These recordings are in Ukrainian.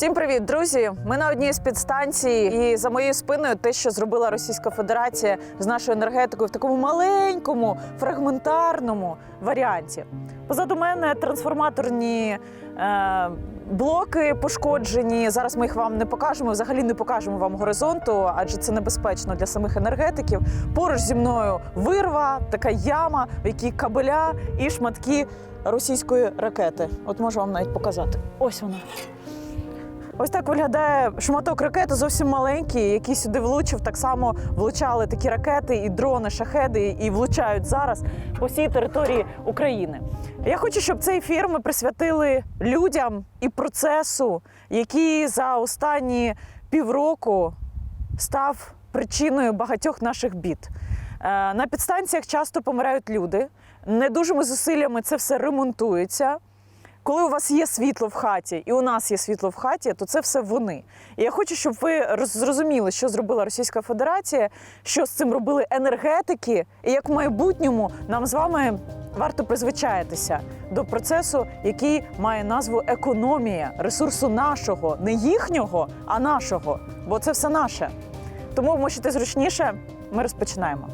Всім привіт, друзі! Ми на одній з підстанцій, і за моєю спиною те, що зробила Російська Федерація з нашою енергетикою в такому маленькому фрагментарному варіанті. Позаду мене трансформаторні е, блоки пошкоджені. Зараз ми їх вам не покажемо. Взагалі не покажемо вам горизонту, адже це небезпечно для самих енергетиків. Поруч зі мною вирва, така яма, в якій кабеля і шматки російської ракети. От можу вам навіть показати. Ось вона. Ось так виглядає шматок ракети, зовсім маленький, який сюди влучив. Так само влучали такі ракети і дрони, шахеди, і влучають зараз по всій території України. Я хочу, щоб цей ефір ми присвятили людям і процесу, який за останні півроку став причиною багатьох наших бід. Е, На підстанціях часто помирають люди. Недужими зусиллями це все ремонтується. Коли у вас є світло в хаті, і у нас є світло в хаті, то це все вони. І я хочу, щоб ви роз- зрозуміли, що зробила Російська Федерація, що з цим робили енергетики, і як в майбутньому нам з вами варто призвичаїтися до процесу, який має назву економія ресурсу нашого, не їхнього, а нашого. Бо це все наше. Тому вмочити зручніше. Ми розпочинаємо.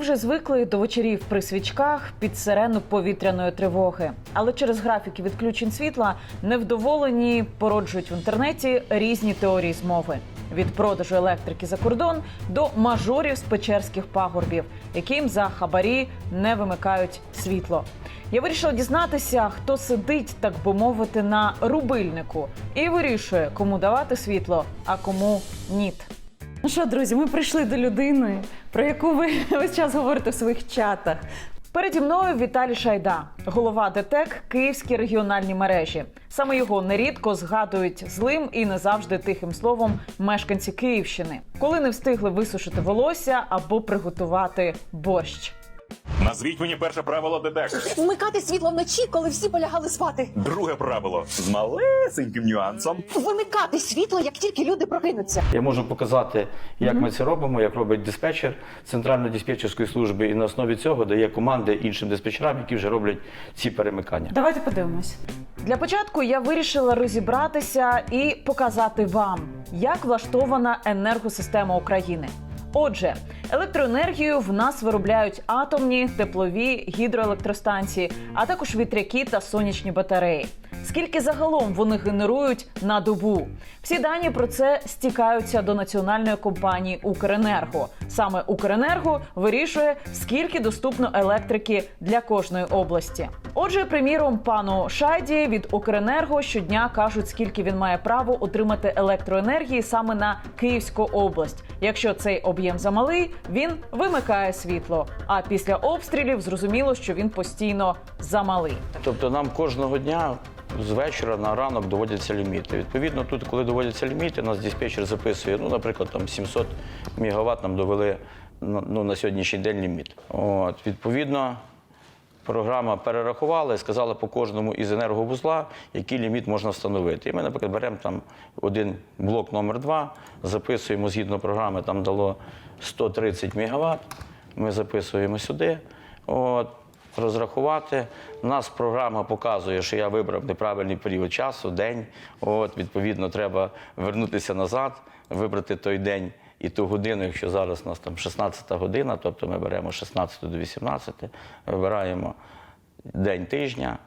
Вже звикли до вечорів при свічках під сирену повітряної тривоги. Але через графіки відключень світла невдоволені породжують в інтернеті різні теорії змови. Від продажу електрики за кордон до мажорів з печерських пагорбів, яким за хабарі не вимикають світло. Я вирішила дізнатися, хто сидить, так би мовити, на рубильнику і вирішує, кому давати світло, а кому ніт. Ну що, друзі, ми прийшли до людини, про яку ви весь час говорите в своїх чатах. Переді мною Віталій Шайда, голова ДТЕК Київські регіональні мережі. Саме його нерідко згадують злим і не завжди тихим словом мешканці Київщини, коли не встигли висушити волосся або приготувати борщ. Назвіть мені перше правило детекту. Вмикати світло вночі, коли всі полягали спати. Друге правило з малесеньким нюансом. Вимикати світло, як тільки люди прокинуться. Я можу показати, як ми це робимо, як робить диспетчер центральної диспетчерської служби, і на основі цього дає команди іншим диспетчерам, які вже роблять ці перемикання. Давайте подивимось. Для початку я вирішила розібратися і показати вам, як влаштована енергосистема України. Отже, електроенергію в нас виробляють атомні, теплові, гідроелектростанції, а також вітряки та сонячні батареї. Скільки загалом вони генерують на добу? Всі дані про це стікаються до національної компанії Укренерго. Саме Укренерго вирішує, скільки доступно електрики для кожної області. Отже, приміром, пану Шайді від Укренерго щодня кажуть, скільки він має право отримати електроенергії саме на Київську область. Якщо цей об'єм замалий, він вимикає світло. А після обстрілів зрозуміло, що він постійно замалий. Тобто нам кожного дня з вечора на ранок доводяться ліміти. Відповідно, тут, коли доводяться ліміти, нас диспетчер записує, ну, наприклад, там 700 МВт нам довели ну, на сьогоднішній день ліміт. От, відповідно, програма перерахувала і сказала по кожному із енерговузла, який ліміт можна встановити. І ми, наприклад, беремо там один блок номер 2 записуємо згідно програми, там дало 130 МВт, ми записуємо сюди. От, розрахувати. У нас програма показує, що я вибрав неправильний період часу, день. От, відповідно, треба вернутися назад, вибрати той день і ту годину, якщо зараз у нас там 16 година, тобто ми беремо 16 до 18, вибираємо день тижня.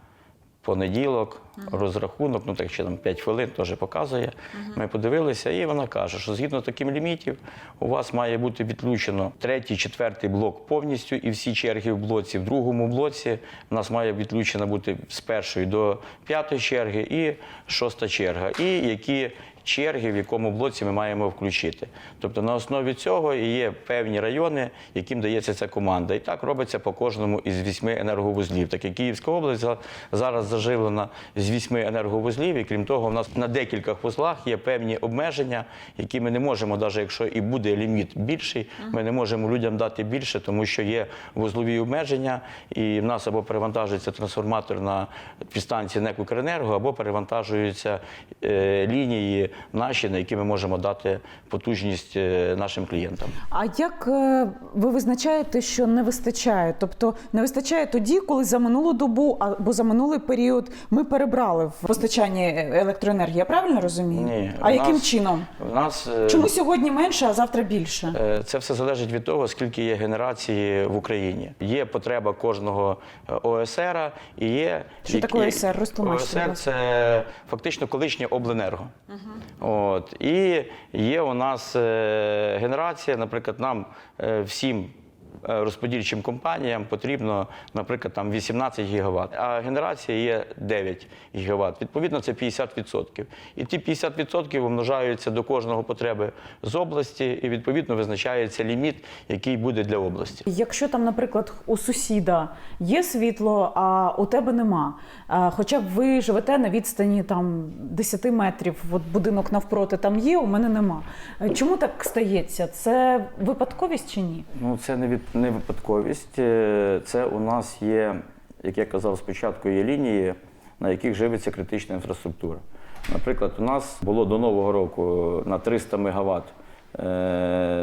Понеділок, розрахунок, ну так ще там 5 хвилин теж показує. Ми подивилися, і вона каже, що згідно таким лімітів у вас має бути відключено третій, четвертий блок повністю, і всі черги в блоці. В другому блоці у нас має відключена бути з першої до п'ятої черги і шоста черга. І які черги, в якому блоці ми маємо включити. Тобто на основі цього є певні райони, яким дається ця команда. І так робиться по кожному із вісьми енерговузлів. Так Київська область зараз заживлена з вісьми енерговузлів, і крім того, в нас на декількох вузлах є певні обмеження, які ми не можемо, навіть якщо і буде ліміт більший, ми не можемо людям дати більше, тому що є вузлові обмеження, і в нас або перевантажується трансформатор на підстанції НЕК «Укренерго», або перевантажуються е, лінії наші, на які ми можемо дати потужність е, нашим клієнтам. А як е, ви визначаєте, що не вистачає? Тобто не вистачає тоді, коли за минулу добу або за минулий період ми перебрали в постачанні електроенергії. Я правильно розумію? Ні, а в яким нас- чином? У нас е, Чому сьогодні менше, а завтра більше? Це все залежить від того, скільки є генерації в Україні. Є потреба кожного ОСР і є Що таке ОСР? ОСР це фактично колишнє обленерго. От і є у нас е, генерація, наприклад, нам е, всім. Е, Розподільчим компаніям потрібно, наприклад, там 18 гігават, а генерація є 9 гігават. Відповідно, це 50%. І ті 50% умножаються до кожного потреби з області, і відповідно визначається ліміт, який буде для області. Якщо там, наприклад, у сусіда є світло, а у тебе нема. Хоча б ви живете на відстані там 10 метрів, от будинок навпроти там є, у мене нема. Е, Чому так стається? Це випадковість чи ні? Ну, це не від не випадковість. Е, Це у нас є, як я казав спочатку, є лінії, на яких живиться критична інфраструктура. Наприклад, у нас було до нового року на 300 МВт,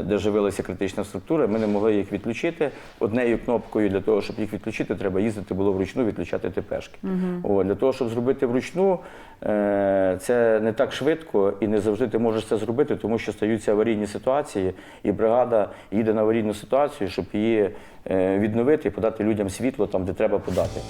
де живилася критична структура. Ми не могли їх відключити. Однією кнопкою для того, щоб їх відключити, треба їздити було вручну відключати ТПшки. О, для того, щоб зробити вручну, е, це не так швидко і не завжди ти можеш це зробити, тому що стаються аварійні ситуації, і бригада їде на аварійну ситуацію, щоб її е, відновити і подати людям світло там, де треба подати.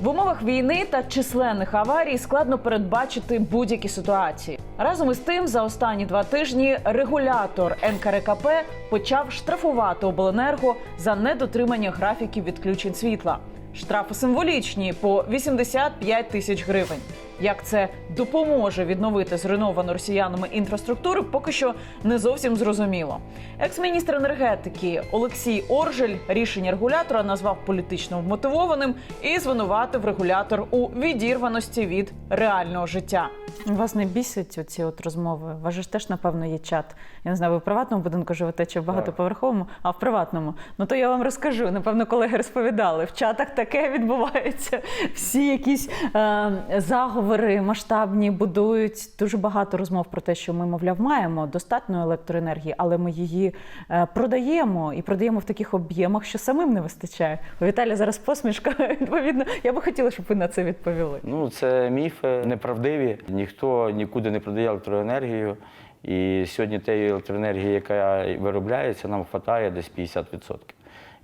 В умовах війни та численних аварій складно передбачити будь-які ситуації. Разом із тим, за останні два тижні регулятор НКРКП почав штрафувати обленерго за недотримання графіків відключень світла. Штрафи символічні по 85 тисяч гривень. Як це допоможе відновити зруйновану росіянами інфраструктуру, поки що не зовсім зрозуміло. Екс-міністр енергетики Олексій Оржель рішення регулятора назвав політично вмотивованим і звинуватив регулятор у відірваності від реального життя. Вас не бісять оці от розмови? У ж теж, напевно, є чат. Я не знаю, ви в приватному будинку живете чи в багатоповерховому, а в приватному. Ну то я вам розкажу. Напевно, колеги розповідали. В чатах таке відбувається. Всі якісь е, заговори масштабні будують. Дуже багато розмов про те, що ми, мовляв, маємо достатньо електроенергії, але ми її е, продаємо і продаємо в таких об'ємах, що самим не вистачає. У Віталія зараз посмішка. Відповідно, я би хотіла, щоб ви на це відповіли. Ну, це міфи неправдиві. Ніхто нікуди не продає електроенергію. І сьогодні тієї електроенергії, яка виробляється, нам вистачає десь 50%.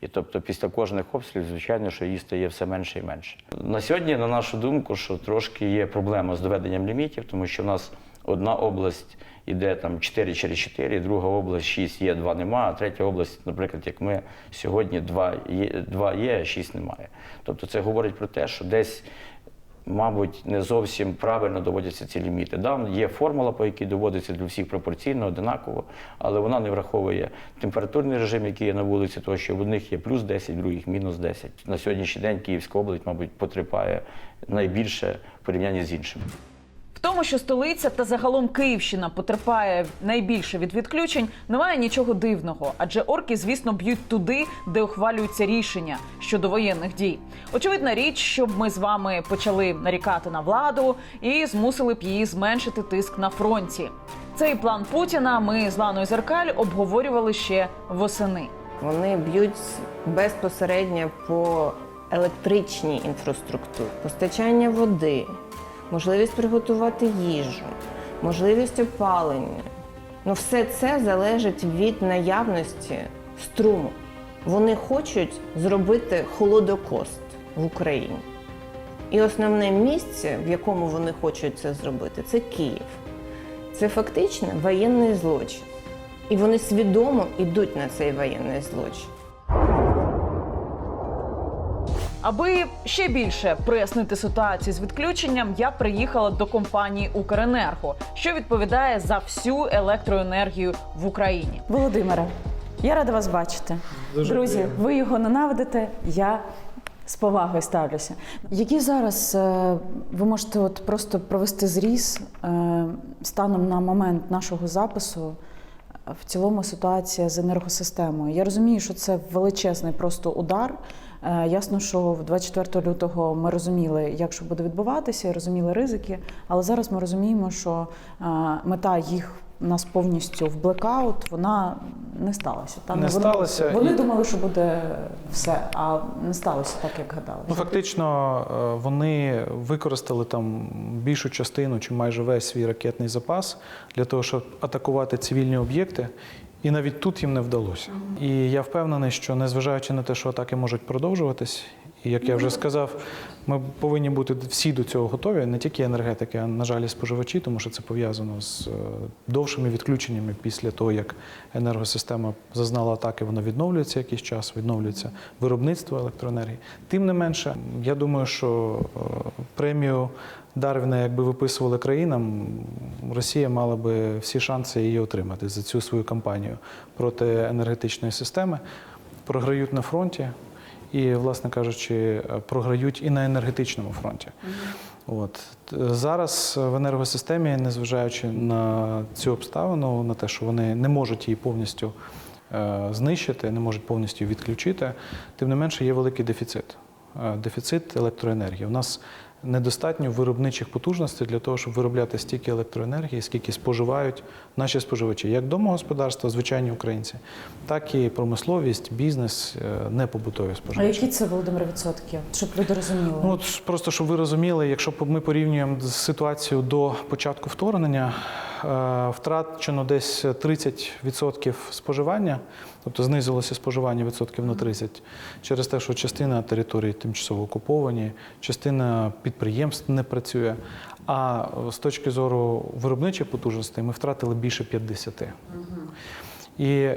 І тобто після кожних обстрілів, звичайно, що її стає все менше і менше. На сьогодні, на нашу думку, що трошки є проблема з доведенням лімітів, тому що в нас одна область іде там 4 через 4, друга область 6 є, 2 нема, а третя область, наприклад, як ми сьогодні 2 є, 2 є а 6 немає. Тобто це говорить про те, що десь мабуть, не зовсім правильно доводяться ці ліміти. Да, є формула, по якій доводиться для всіх пропорційно, одинаково, але вона не враховує температурний режим, який є на вулиці, тому що в одних є плюс 10, в других мінус 10. На сьогоднішній день Київська область, мабуть, потерпає найбільше в порівнянні з іншими. Тому, що столиця та загалом Київщина потерпає найбільше від відключень, немає нічого дивного, адже орки, звісно, б'ють туди, де ухвалюються рішення щодо воєнних дій. Очевидна річ, щоб ми з вами почали нарікати на владу і змусили б її зменшити тиск на фронті. Цей план Путіна ми з Ланою Зеркаль обговорювали ще восени. Вони б'ють безпосередньо по електричній інфраструктурі, постачання води, можливість приготувати їжу, можливість опалення. Ну, все це залежить від наявності струму. Вони хочуть зробити холодокост в Україні. І основне місце, в якому вони хочуть це зробити, це Київ. Це фактично воєнний злочин. І вони свідомо йдуть на цей воєнний злочин. Аби ще більше прояснити ситуацію з відключенням, я приїхала до компанії Укренерго, що відповідає за всю електроенергію в Україні. Володимире, я рада вас бачити. Друзі, ви його ненавидите. Я з повагою ставлюся. Які зараз е, ви можете от просто провести зріз е, станом на момент нашого запису в цілому ситуація з енергосистемою. Я розумію, що це величезний просто удар. Е, Ясно, що в 24 лютого ми розуміли, як що буде відбуватися, і розуміли ризики. Але зараз ми розуміємо, що е, мета їх нас повністю в блекаут, вона не сталася. Та? Не вони, сталася, Вони і- думали, що буде все, а не сталося так, як гадали. Ну, фактично, е, вони використали там більшу частину чи майже весь свій ракетний запас для того, щоб атакувати цивільні об'єкти. І навіть тут їм не вдалося. І я впевнений, що незважаючи на те, що атаки можуть продовжуватись, і як я вже сказав, ми повинні бути всі до цього готові, не тільки енергетики, а на жаль, і споживачі, тому що це пов'язано з е, довшими відключеннями після того, як енергосистема зазнала атаки, вона відновлюється якийсь час, відновлюється виробництво електроенергії. Тим не менше, я думаю, що е, премію Дарвіна, якби виписували країнам, Росія мала би всі шанси її отримати за цю свою кампанію проти енергетичної системи. Програють на фронті і, власне кажучи, програють і на енергетичному фронті. От зараз в енергосистемі, незважаючи на цю обставину, на те, що вони не можуть її повністю е, знищити, не можуть повністю відключити, тим не менше є великий дефіцит. Е, Дефіцит електроенергії. У нас недостатньо виробничих потужностей для того, щоб виробляти стільки електроенергії, скільки споживають наші споживачі, як домогосподарства, звичайні українці, так і промисловість, бізнес, непобутові споживачі. А які це Володимир відсотки? Щоб люди розуміли. Ну, от просто щоб ви розуміли, якщо ми порівнюємо ситуацію до початку вторгнення, е, втрачено десь 30% споживання, тобто знизилося споживання відсотків на 30, через те, що частина територій тимчасово окуповані, частина підприємств не працює. А з точки зору виробничих потужностей ми втратили більше 50. І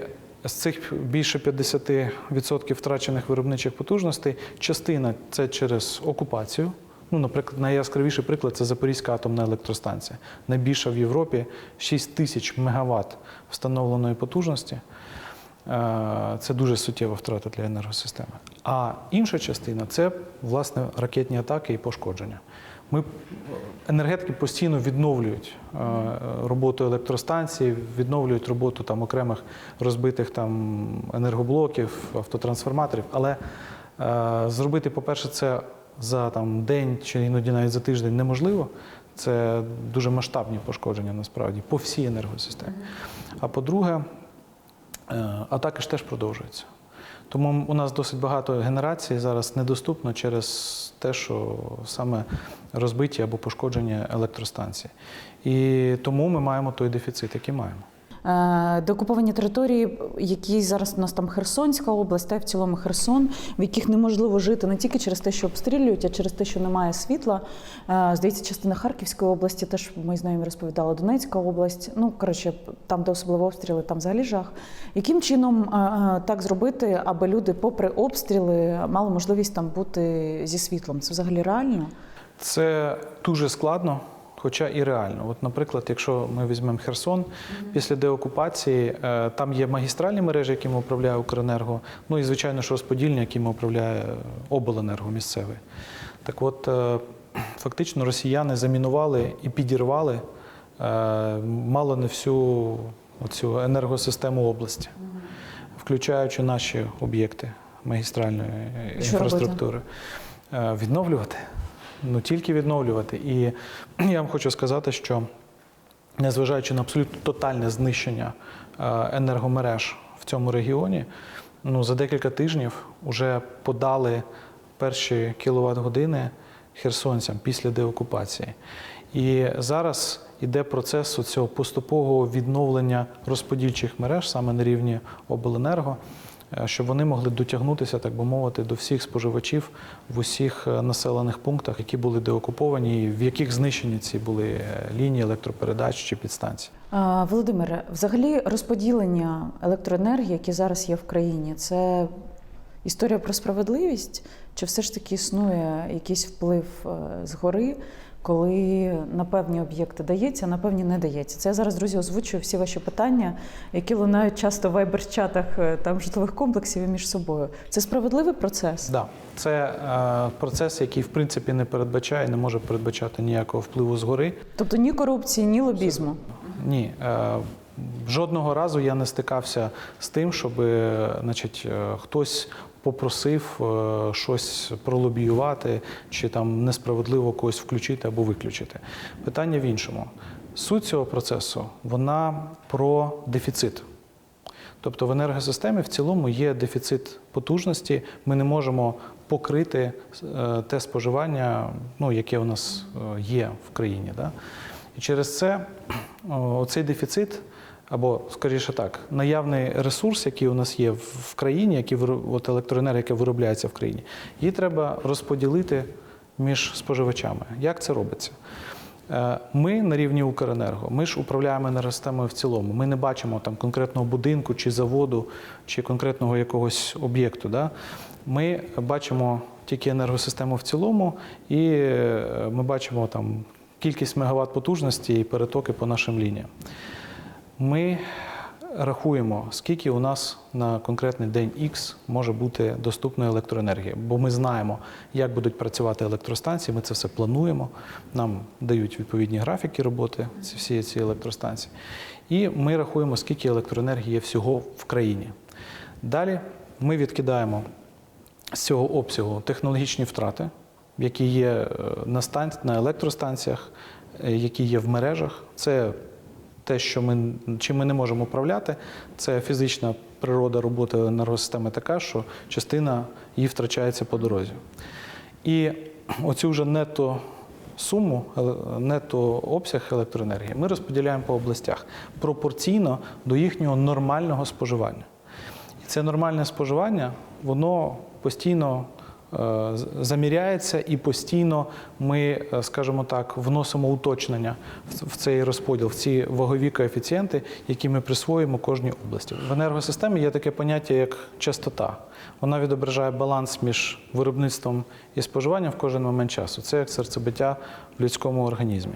з цих більше 50% втрачених виробничих потужностей частина це через окупацію. Ну, наприклад, найяскравіший приклад це Запорізька атомна електростанція. Найбільша в Європі 6 тисяч мегаватт встановленої потужності. Е, Це дуже суттєва втрата для енергосистеми. А інша частина це власне ракетні атаки і пошкодження. Ми енергетики постійно відновлюють е, роботу електростанцій, відновлюють роботу там окремих розбитих там енергоблоків, автотрансформаторів. Але е, зробити, по-перше, це за там день чи іноді навіть за тиждень неможливо. Це дуже масштабні пошкодження насправді по всій енергосистемі. А по-друге, Е, Атаки ж теж продовжуються. Тому у нас досить багато генерацій зараз недоступно через те, що саме розбиті або пошкоджені електростанції. І тому ми маємо той дефіцит, який маємо. Е, Деокуповані території, які зараз у нас там Херсонська область, та й в цілому Херсон, в яких неможливо жити не тільки через те, що обстрілюють, а через те, що немає світла. Е, Здається, частина Харківської області, теж ми з нею розповідали, Донецька область. Ну коротше, там, де особливо обстріли, там взагалі жах. Яким чином е, так зробити, аби люди, попри обстріли, мали можливість там бути зі світлом? Це взагалі реально? Це дуже складно, хоча і реально. От, наприклад, якщо ми візьмемо Херсон, після деокупації е, там є магістральні мережі, якими управляє Укренерго, ну і звичайно, що розподільні, якими управляє обленерго місцевий. Так от, е, фактично, росіяни замінували і підірвали е, мало не всю цю енергосистему області, включаючи наші об'єкти магістральної інфраструктури. Відновлювати. Ну тільки відновлювати. І я вам хочу сказати, що незважаючи на абсолютно тотальне знищення е, енергомереж в цьому регіоні, ну за декілька тижнів вже подали перші кіловат години херсонцям після деокупації. І зараз іде процес цього поступового відновлення розподільчих мереж саме на рівні обленерго, щоб вони могли дотягнутися, так би мовити, до всіх споживачів в усіх е, населених пунктах, які були деокуповані, і в яких знищені ці були е, лінії електропередач чи підстанції. Володимире, взагалі розподілення електроенергії, яке зараз є в країні, це історія про справедливість? Чи все ж таки існує якийсь вплив е, згори, коли на певні об'єкти дається, а на певні не дається? Це я зараз, друзі, озвучую всі ваші питання, які лунають часто в вайбер-чатах е, там житлових комплексів і між собою. Це справедливий процес? Да, це е, процес, який в принципі не передбачає, не може передбачати ніякого впливу згори. Тобто ні корупції, ні лобізму. Ні, е, Жодного разу я не стикався з тим, щоб е, значить, е, хтось попросив е, щось пролобіювати чи там несправедливо когось включити або виключити. Питання в іншому. Суть цього процесу вона про дефіцит. Тобто в енергосистемі в цілому є дефіцит потужності. Ми не можемо покрити е, те споживання, ну, яке у нас е, є в країні. Да? І через це о, цей дефіцит, або, скоріше так, наявний ресурс, який у нас є в країні, який от електроенергія, яка виробляється в країні, її треба розподілити між споживачами. Як це робиться? Е, Ми на рівні Укренерго, ми ж управляємо енергосистемою в цілому. Ми не бачимо там конкретного будинку чи заводу, чи конкретного якогось об'єкту. Да? Ми бачимо тільки енергосистему в цілому, і е, ми бачимо там кількість мегаватт потужності і перетоки по нашим лініям. Ми рахуємо, скільки у нас на конкретний день X може бути доступної електроенергії, бо ми знаємо, як будуть працювати електростанції. Ми це все плануємо. Нам дають відповідні графіки роботи ці всі ці електростанції. І ми рахуємо, скільки електроенергії є всього в країні. Далі ми відкидаємо з цього обсягу технологічні втрати, які є е, на, стан... на електростанціях, е, які є в мережах. Це те, що ми, чим ми не можемо управляти, це фізична природа роботи енергосистеми така, що частина її втрачається по дорозі. І оцю вже нето суму, нето обсяг електроенергії ми розподіляємо по областях пропорційно до їхнього нормального споживання. І це нормальне споживання, воно постійно заміряється і постійно ми, е, скажімо так, вносимо уточнення в цей розподіл, в ці вагові коефіцієнти, які ми присвоюємо кожній області. В енергосистемі є таке поняття, як частота. Вона відображає баланс між виробництвом і споживанням в кожен момент часу. Це як серцебиття в людському організмі.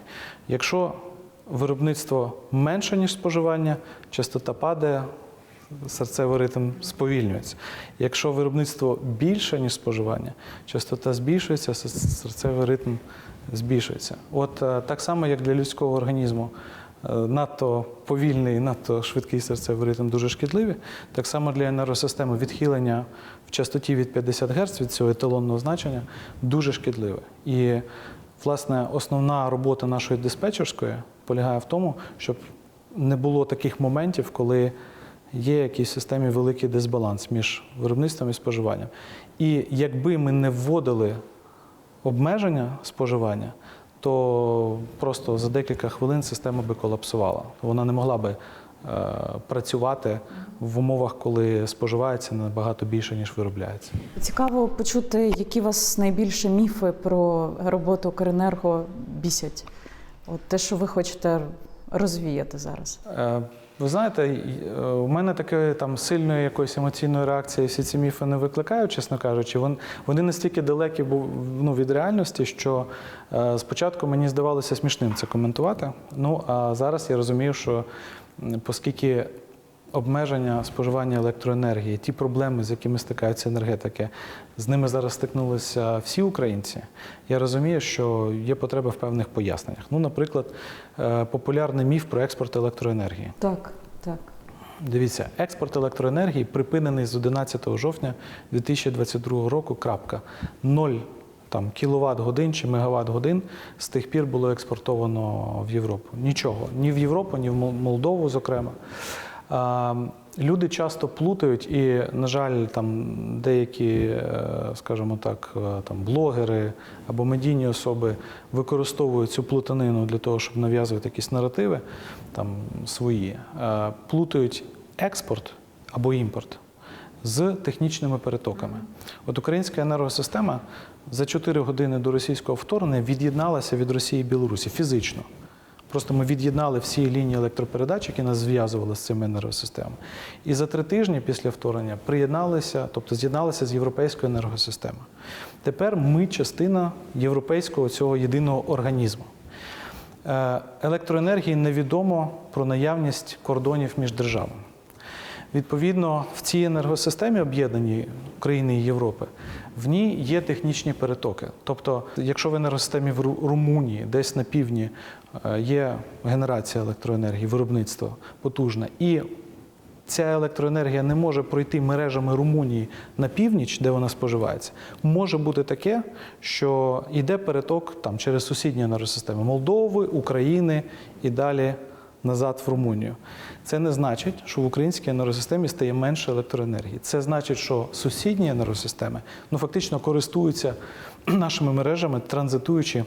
Якщо виробництво менше, ніж споживання, частота падає, серцевий ритм сповільнюється. Якщо виробництво більше, ніж споживання, частота збільшується, серцевий ритм збільшується. От е, так само, як для людського організму е, надто повільний, надто швидкий серцевий ритм дуже шкідливі, так само для енергосистеми відхилення в частоті від 50 Гц від цього еталонного значення дуже шкідливе. І Власне, основна робота нашої диспетчерської полягає в тому, щоб не було таких моментів, коли є в якійсь системі великий дисбаланс між виробництвом і споживанням. І якби ми не вводили обмеження споживання, то просто за декілька хвилин система би колапсувала. Вона не могла би е, працювати в умовах, коли споживається набагато більше, ніж виробляється. Цікаво почути, які вас найбільше міфи про роботу Укренерго бісять. От те, що ви хочете розвіяти зараз. Е, Ви знаєте, е, у мене такої там сильної якоїсь емоційної реакції всі ці міфи не викликають, чесно кажучи. Вони настільки далекі ну, від реальності, що е, спочатку мені здавалося смішним це коментувати. Ну а зараз я розумію, що оскільки обмеження споживання електроенергії, ті проблеми, з якими стикаються енергетики, з ними зараз стикнулися всі українці. Я розумію, що є потреба в певних поясненнях. Ну, наприклад, е, популярний міф про експорт електроенергії. Так, так. Дивіться, експорт електроенергії припинений з 11 жовтня 2022 року. Крапка. Ноль там кіловат годин чи мегаватт годин з тих пір було експортовано в Європу. Нічого, ні в Європу, ні в Молдову, зокрема. Люди часто плутають, і, на жаль, там деякі, е, скажімо так, е, там блогери або медійні особи використовують цю плутанину для того, щоб нав'язувати якісь наративи там свої, Е, плутають експорт або імпорт з технічними перетоками. От українська енергосистема за 4 години до російського вторгнення від'єдналася від Росії і Білорусі фізично. Просто ми від'єднали всі лінії електропередач, які нас зв'язували з цими енергосистемами. І за три тижні після вторгнення приєдналися, тобто з'єдналися з європейською енергосистемою. Тепер ми частина європейського цього єдиного організму. Е, Електроенергії невідомо про наявність кордонів між державами. Відповідно, в цій енергосистемі об'єднаній України і Європи, в ній є технічні перетоки. Тобто, якщо в енергосистемі в Румунії, десь на півдні е, є генерація електроенергії, виробництво потужне, і ця електроенергія не може пройти мережами Румунії на північ, де вона споживається, може бути таке, що йде переток там через сусідні енергосистеми Молдови, України і далі назад в Румунію. Це не значить, що в українській енергосистемі стає менше електроенергії. Це значить, що сусідні енергосистеми ну фактично користуються нашими мережами, транзитуючи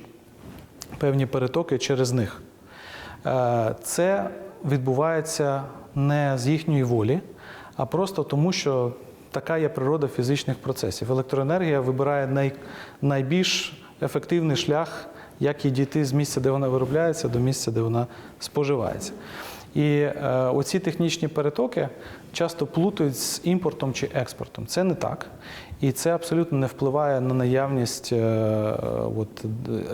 певні перетоки через них. Е, Це відбувається не з їхньої волі, а просто тому, що така є природа фізичних процесів. Електроенергія вибирає най, найбільш ефективний шлях, як їй дійти з місця, де вона виробляється, до місця, де вона споживається. І е, оці технічні перетоки часто плутають з імпортом чи експортом. Це не так. І це абсолютно не впливає на наявність е, от,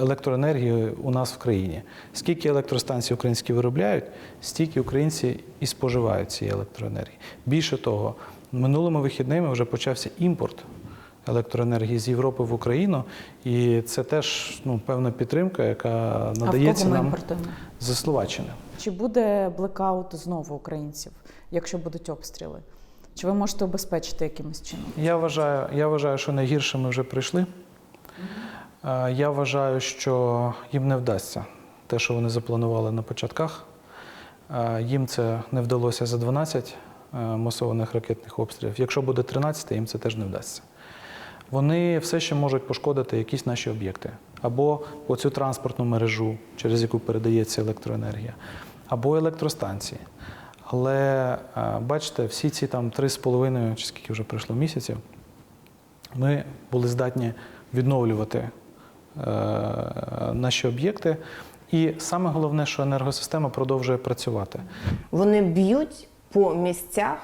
електроенергії у нас в країні. Скільки електростанцій українські виробляють, стільки українці і споживають цієї електроенергії. Більше того, минулими вихідними вже почався імпорт електроенергії з Європи в Україну, і це теж ну, певна підтримка, яка надається а в кого ми нам зі Словаччини. Чи буде блекаут знову українців, якщо будуть обстріли? Чи ви можете обезпечити якимось чином? Я вважаю, я вважаю, що найгірше ми вже прийшли. Я вважаю, що їм не вдасться те, що вони запланували на початках. Їм це не вдалося за 12 е, масованих ракетних обстрілів. Якщо буде 13, їм це теж не вдасться. Вони все ще можуть пошкодити якісь наші об'єкти, або оцю транспортну мережу, через яку передається електроенергія, або електростанції. Але е, бачите, всі ці там 3,5 чи скільки вже пройшло місяців, ми були здатні відновлювати е, наші об'єкти. І саме головне, що енергосистема продовжує працювати. Вони б'ють по місцях,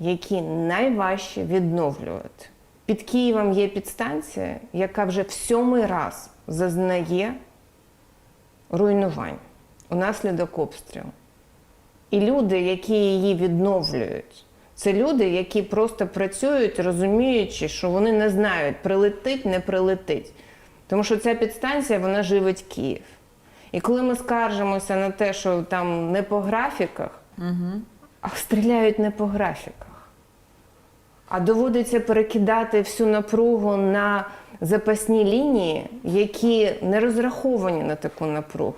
які найважче відновлювати. Під Києвом є підстанція, яка вже в сьомий раз зазнає руйнувань унаслідок обстрілу. І люди, які її відновлюють, це люди, які просто працюють, розуміючи, що вони не знають, прилетить, не прилетить. Тому що ця підстанція вона живить Київ. І коли ми скаржимося на те, що там не по графіках, а стріляють не по графіках. А доводиться перекидати всю напругу на запасні лінії, які не розраховані на таку напругу.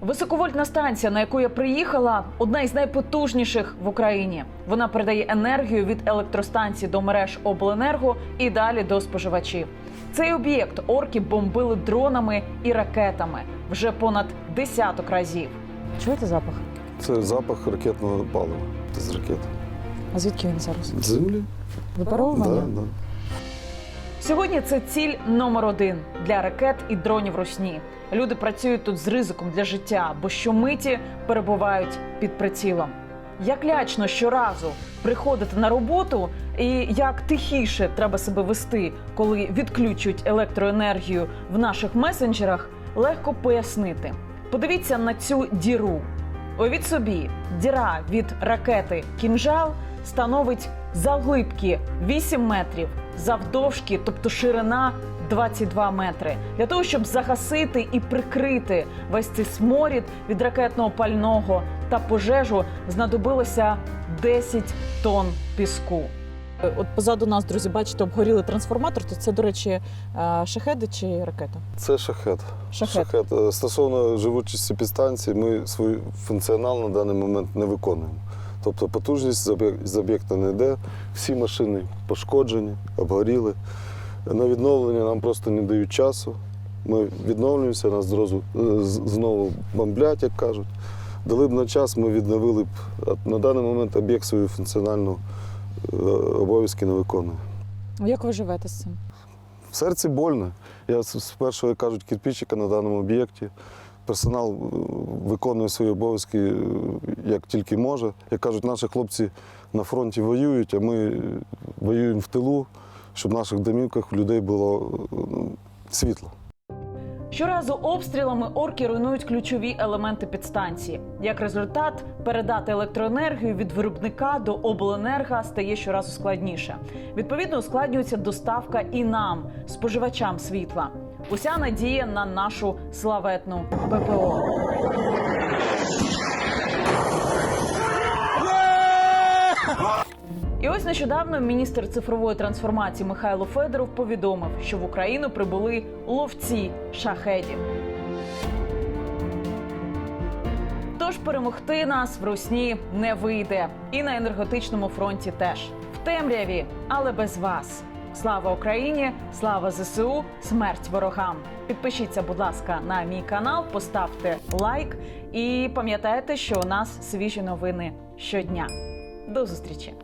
Високовольтна станція, на яку я приїхала, одна із найпотужніших в Україні. Вона передає енергію від електростанцій до мереж обленерго і далі до споживачів. Цей об'єкт орки бомбили дронами і ракетами вже понад десяток разів. Чуєте запах? Це запах ракетного палива з ракет. А звідки він зараз? З землі? Випаровування? Да, да. Сьогодні це ціль номер один для ракет і дронів русні. Люди працюють тут з ризиком для життя, бо щомиті перебувають під прицілом. Як лячно щоразу приходити на роботу, і як тихіше треба себе вести, коли відключують електроенергію в наших месенджерах, легко пояснити. Подивіться на цю діру. Уявіть собі, діра від ракети кінжал становить завглибки 8 метрів, завдовжки, тобто ширина 22 метри. Для того, щоб загасити і прикрити весь цей сморід від ракетного пального та пожежу, знадобилося 10 тонн піску. От позаду нас, друзі, бачите, обгорілий трансформатор. То це, до речі, е, шахеди чи ракета? Це шахет. Шахет. Е, Стосовно живучості підстанції, ми свій функціонал на даний момент не виконуємо. Тобто потужність з об'єкта не йде, всі машини пошкоджені, обгоріли. На відновлення нам просто не дають часу. Ми відновлюємося, нас зразу е, знову бомблять, як кажуть. Дали б на час, ми відновили б. На даний момент об'єкт свою функціональну е, обов'язки не виконує. Як ви живете з цим? В серці больно. Я з з першого, як кажуть, кирпичика на даному об'єкті. Персонал е, виконує свої обов'язки е, як тільки може. Як кажуть, наші хлопці на фронті воюють, а ми е, воюємо в тилу, щоб в наших домівках у людей було світло. Щоразу обстрілами орки руйнують ключові елементи підстанції. Як результат, передати електроенергію від виробника до обленерго стає щоразу складніше. Відповідно, ускладнюється доставка і нам, споживачам світла. Уся надія на нашу славетну ППО. І ось нещодавно міністр цифрової трансформації Михайло Федоров повідомив, що в Україну прибули ловці шахедів. Тож перемогти нас в русні не вийде, і на енергетичному фронті теж в темряві, але без вас. Слава Україні! Слава ЗСУ! Смерть ворогам! Підпишіться, будь ласка, на мій канал, поставте лайк і пам'ятайте, що у нас свіжі новини щодня. До зустрічі!